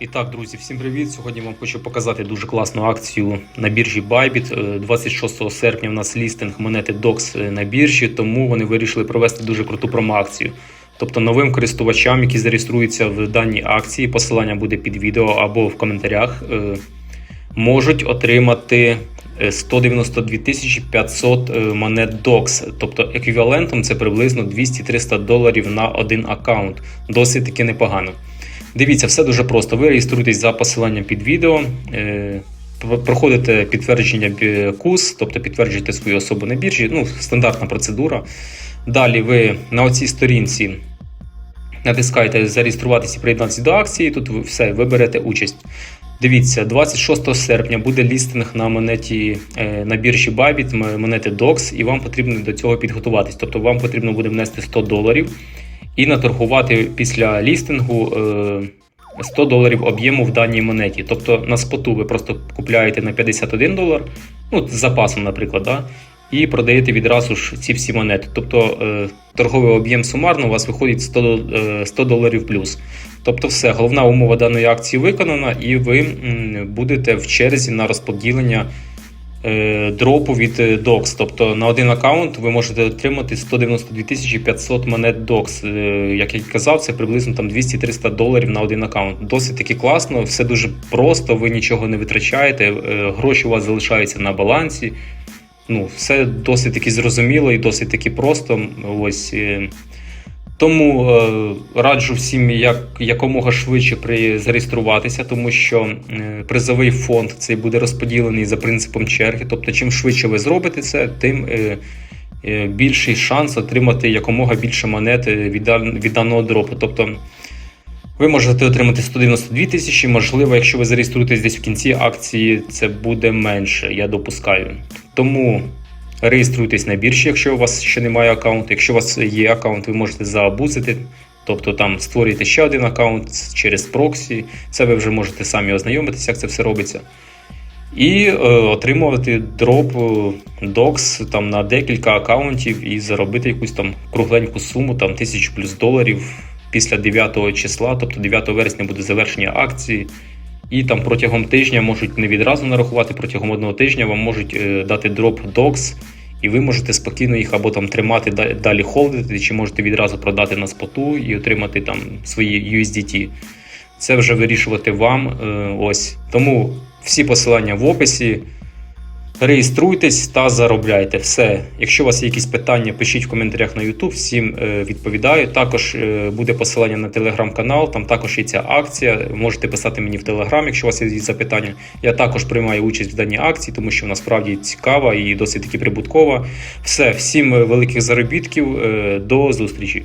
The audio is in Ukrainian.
І так, друзі, всім привіт! Сьогодні вам хочу показати дуже класну акцію на біржі Bybit. Е, 26 серпня в нас лістинг монети DOX на біржі, тому вони вирішили провести дуже круту промоакцію. Тобто новим користувачам, які зареєструються в даній акції, посилання буде під відео або в коментарях, е, можуть отримати е, 192 500 е, монет DOX. Тобто еквівалентом це приблизно 200-300 доларів на один аккаунт. Досить таки непогано. Дивіться, все дуже просто. Ви реєструєтесь за посиланням під відео, е, проходите підтвердження КУС, тобто підтверджуєте свою особу на біржі. Ну, стандартна процедура. Далі ви на оцій сторінці натискаєте зареєструватися і приєднатися до акції. Тут ви все, ви берете участь. Дивіться, 26 серпня буде лістинг на монеті е, на біржі Bybit, монети DOX, і вам потрібно до цього підготуватись. Тобто вам потрібно буде внести 100 доларів і наторгувати після лістингу е, 100 доларів об'єму в даній монеті. Тобто на споту ви просто купляєте на 51 долар, ну з запасом, наприклад, да, і продаєте відразу ж ці всі монети. Тобто е, торговий об'єм сумарно у вас виходить 100, е, 100 доларів плюс. Тобто, все, головна умова даної акції виконана, і ви будете в черзі на розподілення е, дропу від е, DOX. Тобто на один аккаунт ви можете отримати 192 тисячі 500 монет DOX. Е, як я казав, це приблизно там 200-300 доларів на один аккаунт. Досить таки класно, все дуже просто, ви нічого не витрачаєте, е, гроші у вас залишаються на балансі. Ну, все досить таки зрозуміло і досить таки просто. Ось. Тому е, раджу всім як, якомога швидше при зареєструватися, тому що е, призовий фонд цей буде розподілений за принципом черги. Тобто, чим швидше ви зробите це, тим е, е, більший шанс отримати якомога більше монет е, від, від даного дропу. Тобто, ви можете отримати 192 тисячі, можливо, якщо ви зареєструєтесь десь в кінці акції, це буде менше, я допускаю. Тому реєструйтесь на біржі, якщо у вас ще немає аккаунту. Якщо у вас є аккаунт, ви можете заабузити. Тобто там створюєте ще один аккаунт через проксі. Це ви вже можете самі ознайомитися, як це все робиться. І е, отримувати дроп е, докс там на декілька аккаунтів і заробити якусь там кругленьку суму, там тисячу плюс доларів після 9 числа, тобто 9 вересня буде завершення акції. І там протягом тижня можуть не відразу нарахувати, протягом одного тижня вам можуть е, дати дроп докс, і ви можете спокійно їх або там тримати да- далі холдити, чи можете відразу продати на споту і отримати там свої USDT. Це вже вирішувати вам. е, Ось тому всі посилання в описі. Реєструйтесь та заробляйте. Все. Якщо у вас є якісь питання, пишіть в коментарях на YouTube, всім е, відповідаю. Також е, буде посилання на телеграм-канал, там також є ця акція. Можете писати мені в телеграм, якщо у вас є запитання. Я також приймаю участь в даній акції, тому що вона справді цікава і досить таки прибуткова. Все, всім е, великих заробітків. До зустрічі.